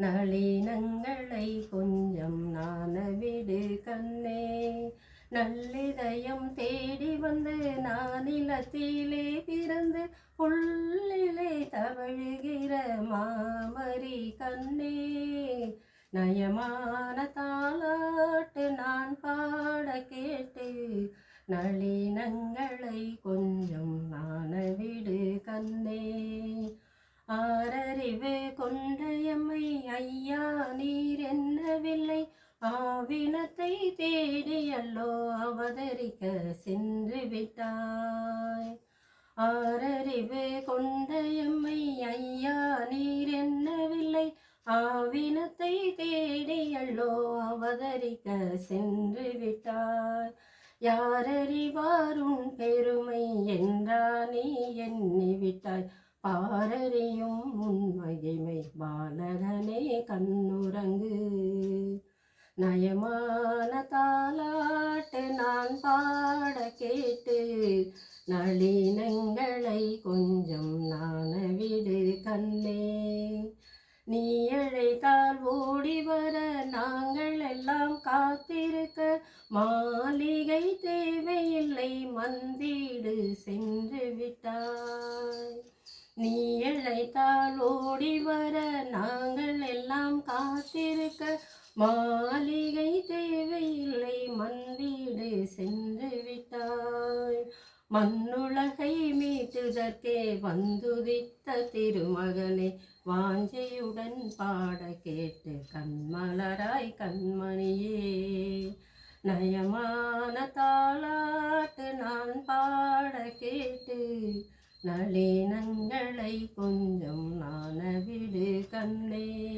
நளினங்களை கொஞ்சம் நான விடு கண்ணே. நல்லிதயம் தேடி வந்து நானிலத்திலே பிறந்து உள்ளிலே தவழுகிற மாமரி கண்ணே. நயமான தாளாட்டு நான் பாட கேட்டு நளி கொண்டயம்மை ஐயா நீர் என்னவில்லை. ஆவினத்தை தேடியல்லோ அவதரிக்க சென்று விட்டாய். ஆரறிவு கொண்டயம்மை ஐயா நீர் என்னவில்லை. ஆவினத்தை தேடியல்லோ அவதரிக்க சென்று விட்டாய். யாரறிவாரும் பெருமை என்றா நீ எண்ணி விட்டாய். பாரறியும் உன்மகிமை பாலகனே கண்ணுரங்கு நயமான தாலாட்டு நான் பாட கேட்டு நளினங்களை கொஞ்சம் நாணவிடு கண்ணே. நீ அழைத்தால் ஓடி வர நாங்கள் எல்லாம் காத்திருக்க மாளிகை தேவையில்லை மந்தீடு சென்று விட்டாய். நீ இழைத்தால் ஓடி வர நாங்கள் எல்லாம் காத்திருக்க மாளிகை தேவையில்லை. மந்தீடு சென்று விட்டாய். மண்ணுலகை மீட்டுதற்கே வந்துதித்த திருமகனே வாஞ்சையுடன் பாட கேட்டு கண்மலராய் கண்மணியே. நயமான தாளாட்டு நான் பாட கேட்டு நளினங்களை கொஞ்சம் நானவிடு கண்ணே.